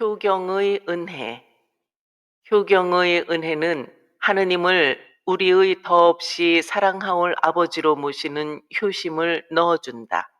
효경의 은혜. 효경의 은혜는 하느님을 우리의 더없이 사랑하올 아버지로 모시는 효심을 넣어준다.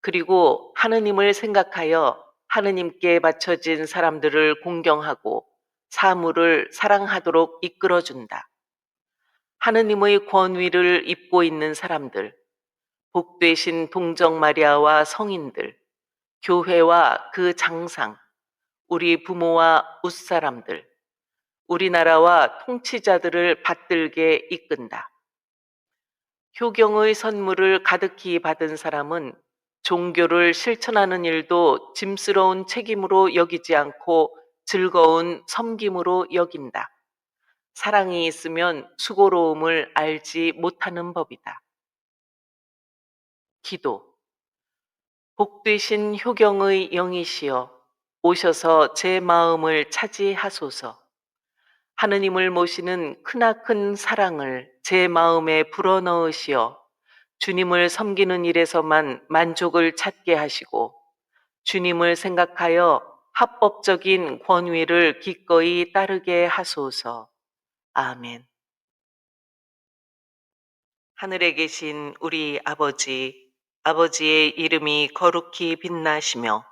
그리고 하느님을 생각하여 하느님께 바쳐진 사람들을 공경하고 사물을 사랑하도록 이끌어준다. 하느님의 권위를 입고 있는 사람들, 복되신 동정 마리아와 성인들, 교회와 그 장상, 우리 부모와 웃사람들, 우리나라와 통치자들을 받들게 이끈다. 효경의 선물을 가득히 받은 사람은 종교를 실천하는 일도 짐스러운 책임으로 여기지 않고 즐거운 섬김으로 여긴다. 사랑이 있으면 수고로움을 알지 못하는 법이다. 기도. 복되신 효경의 영이시여 오셔서 제 마음을 차지하소서. 하느님을 모시는 크나큰 사랑을 제 마음에 불어넣으시어 주님을 섬기는 일에서만 만족을 찾게 하시고 주님을 생각하여 합법적인 권위를 기꺼이 따르게 하소서. 아멘. 하늘에 계신 우리 아버지, 아버지의 이름이 거룩히 빛나시며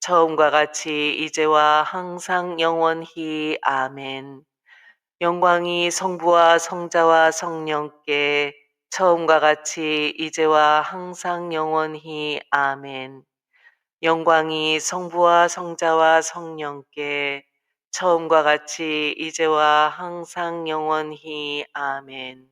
처음과 같이 이제와 항상 영원히 아멘. 영광이 성부와 성자와 성령께 처음과 같이 이제와 항상 영원히 아멘. 영광이 성부와 성자와 성령께 처음과 같이 이제와 항상 영원히 아멘.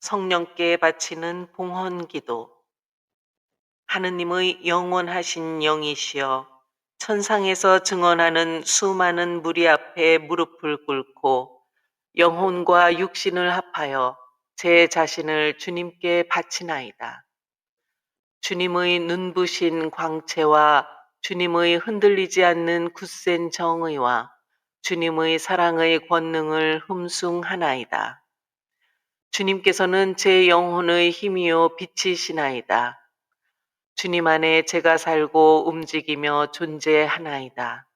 성령께 바치는 봉헌 기도. 하느님의 영원하신 영이시여 천상에서 증언하는 수많은 무리 앞에 무릎을 꿇고 영혼과 육신을 합하여 제 자신을 주님께 바치나이다. 주님의 눈부신 광채와 주님의 흔들리지 않는 굳센 정의와 주님의 사랑의 권능을 흠숭하나이다. 주님께서는 제 영혼의 힘이요 빛이시나이다. 주님 안에 제가 살고 움직이며 존재하나이다.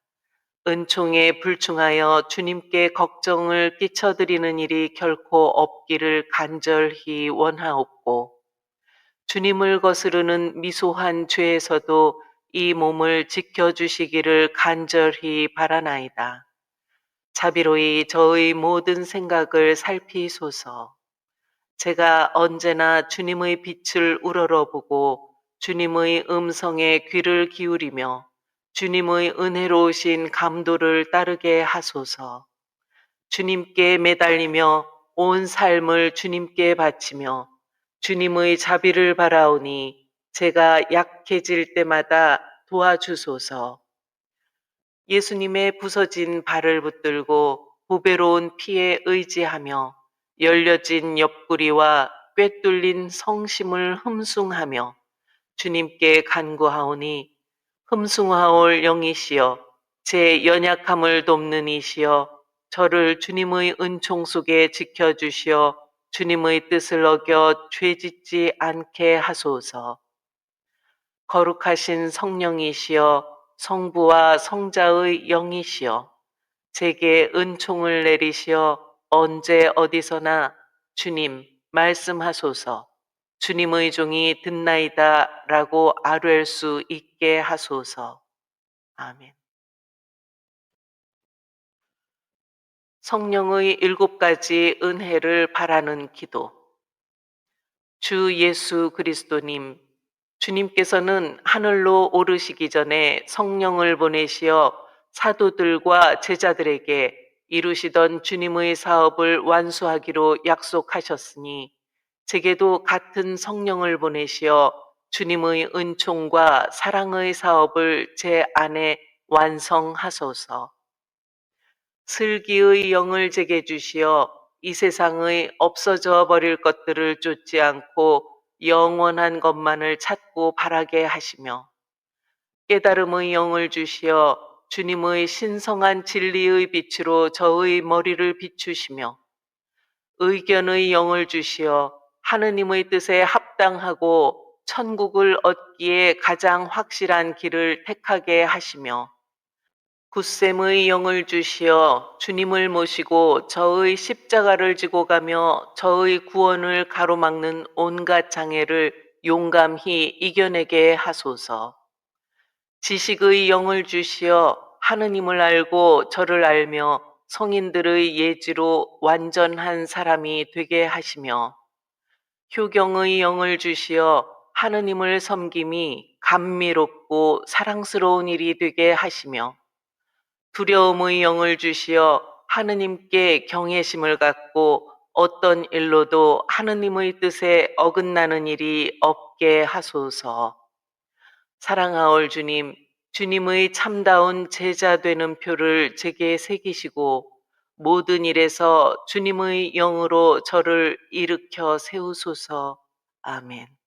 은총에 불충하여 주님께 걱정을 끼쳐드리는 일이 결코 없기를 간절히 원하옵고, 주님을 거스르는 미소한 죄에서도 이 몸을 지켜주시기를 간절히 바라나이다. 자비로이 저의 모든 생각을 살피소서. 제가 언제나 주님의 빛을 우러러보고 주님의 음성에 귀를 기울이며 주님의 은혜로우신 감도를 따르게 하소서. 주님께 매달리며 온 삶을 주님께 바치며 주님의 자비를 바라오니 제가 약해질 때마다 도와주소서. 예수님의 부서진 발을 붙들고 보배로운 피에 의지하며 열려진 옆구리와 꿰뚫린 성심을 흠숭하며 주님께 간구하오니 흠숭하올 영이시여 제 연약함을 돕는 이시여 저를 주님의 은총 속에 지켜주시어 주님의 뜻을 어겨 죄짓지 않게 하소서. 거룩하신 성령이시여 성부와 성자의 영이시여 제게 은총을 내리시어 언제 어디서나 주님 말씀하소서 주님의 종이 듣나이다 라고 아뢰 수 있게 하소서. 아멘. 성령의 일곱 가지 은혜를 바라는 기도. 주 예수 그리스도님, 주님께서는 하늘로 오르시기 전에 성령을 보내시어 사도들과 제자들에게 이루시던 주님의 사업을 완수하기로 약속하셨으니 제게도 같은 성령을 보내시어 주님의 은총과 사랑의 사업을 제 안에 완성하소서. 슬기의 영을 제게 주시어 이 세상의 없어져 버릴 것들을 쫓지 않고 영원한 것만을 찾고 바라게 하시며 깨달음의 영을 주시어 주님의 신성한 진리의 빛으로 저의 머리를 비추시며 의견의 영을 주시어 하느님의 뜻에 합당하고 천국을 얻기에 가장 확실한 길을 택하게 하시며 굳셈의 영을 주시어 주님을 모시고 저의 십자가를 지고 가며 저의 구원을 가로막는 온갖 장애를 용감히 이겨내게 하소서. 지식의 영을 주시어 하느님을 알고 저를 알며 성인들의 예지로 완전한 사람이 되게 하시며 효경의 영을 주시어 하느님을 섬김이 감미롭고 사랑스러운 일이 되게 하시며 두려움의 영을 주시어 하느님께 경외심을 갖고 어떤 일로도 하느님의 뜻에 어긋나는 일이 없게 하소서. 사랑하올 주님, 주님의 참다운 제자 되는 표를 제게 새기시고 모든 일에서 주님의 영으로 저를 일으켜 세우소서. 아멘.